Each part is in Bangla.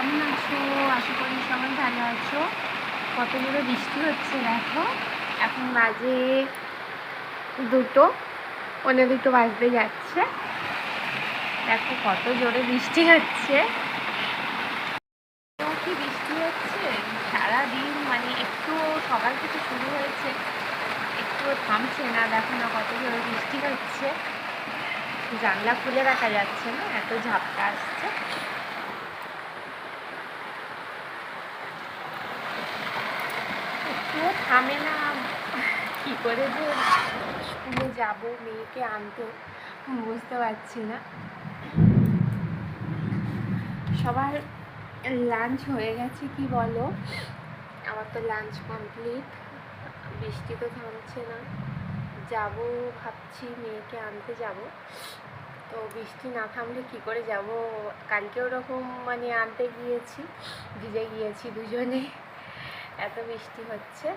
কেমন আছো? আশা করি সবাই ভালো আছো। কত জোরে বৃষ্টি হচ্ছে দেখো। এখন বাজে দুটো পনেরো দুটো বাজতে যাচ্ছে। দেখো কত জোরে বৃষ্টি হচ্ছে। কি বৃষ্টি হচ্ছে? সারাদিন মানে একটু সকাল থেকে শুরু হয়েছে, একটু থামছে না। দেখো না কত জোরে বৃষ্টি হচ্ছে। জানলা খুলে রাখা যাচ্ছে না, এত ঝাপটা আসছে। একটুও থামে না। কী করে যে স্কুলে যাব, মেয়েকে আনতে, বুঝতে পারছি না। সবার লাঞ্চ হয়ে গেছে কি বলো? আমার তো লাঞ্চ কমপ্লিট বৃষ্টি তো থামছে না। যাব, ভাবছি মেয়েকে আনতে যাব। তো বৃষ্টি না থামলে কী করে যাব? কালকে ওরকম মানে আনতে গিয়েছি, ভিজে গিয়েছি দুজনে। এত বৃষ্টি হচ্ছে।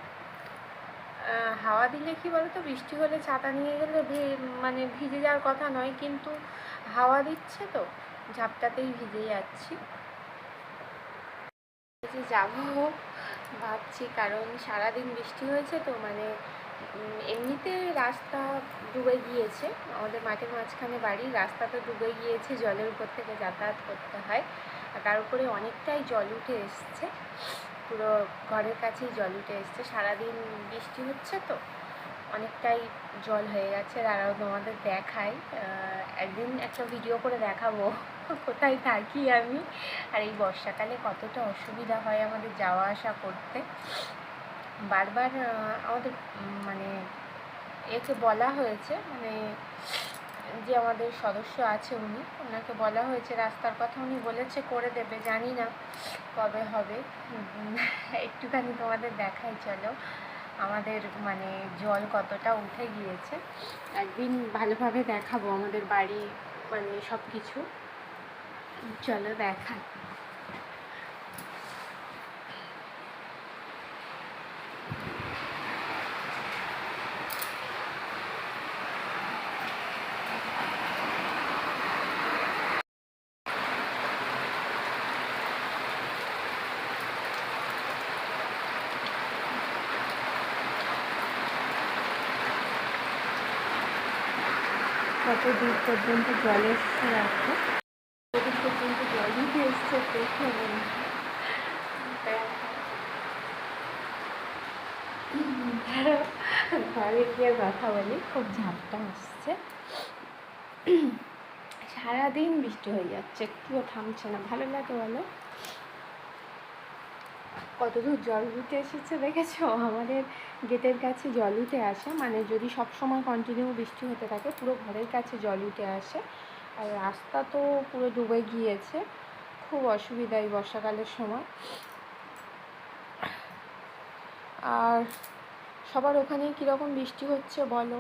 হাওয়া দিলে কি বলতো? বৃষ্টি হলে ছাতা নিয়ে গেলে মানে ভিজে যাওয়ার কথা নয়, কিন্তু হাওয়া দিচ্ছে তো, ঝাপটাতেই ভিজে যাচ্ছি। যাব ভাবছি, কারণ সারাদিন বৃষ্টি হয়েছে তো মানে এমনিতে রাস্তা ডুবে গিয়েছে। আমাদের মাঠের মাঝখানে বাড়ি, রাস্তা তো ডুবে গিয়েছে, জলের উপর থেকে যাতায়াত করতে হয়। তার উপরে অনেকটাই জল উঠে এসছে। পুরো ঘরের কাছেই জল উঠে এসছে। সারাদিন বৃষ্টি হচ্ছে তো, অনেকটাই জল হয়ে গেছে। দাঁড়াও, তোমাদের দেখাই। একদিন একটা ভিডিও করে দেখাবো, কোথায় থাকি আমি। আর এই বর্ষাকালে কতটা অসুবিধা হয় আমাদের যাওয়া আসা করতে। বারবার আমাদের মানে একে বলা হয়েছে মানে যে আমাদের সদস্য আছে উনি, ওনাকে বলা হয়েছে, রাস্তার কথা উনি বলেছে, করে দেবে, জানি না কবে হবে। একটুখানি তোমাদের দেখাই, চলো। আমাদের মানে জল কতটা উঠে গিয়েছে। একদিন ভালোভাবে দেখাবো আমাদের বাড়ি মানে সব কিছু চলো, দেখাই। কত দূর পর্যন্ত জল এসছে কত পর্যন্ত জল এসছে দেখে ঘরে গিয়ে কথা বলি, খুব ঝাপটা আসছে। সারাদিন বৃষ্টি হয়ে যাচ্ছে, একটুও থামছে না। ভালো লাগে বলো? কত দূর জল উঠে এসেছে দেখেছ? আমাদের গেটের কাছে জল উঠে আসে। মানে যদি সব সময় কন্টিনিউ বৃষ্টি হতে থাকে, পুরো ঘরের কাছে জল উঠে আসে। আর রাস্তা তো পুরো ডুবে গিয়েছে। খুব অসুবিধা এই বর্ষাকালের সময়। আর সবার ওখানে কীরকম বৃষ্টি হচ্ছে বলো?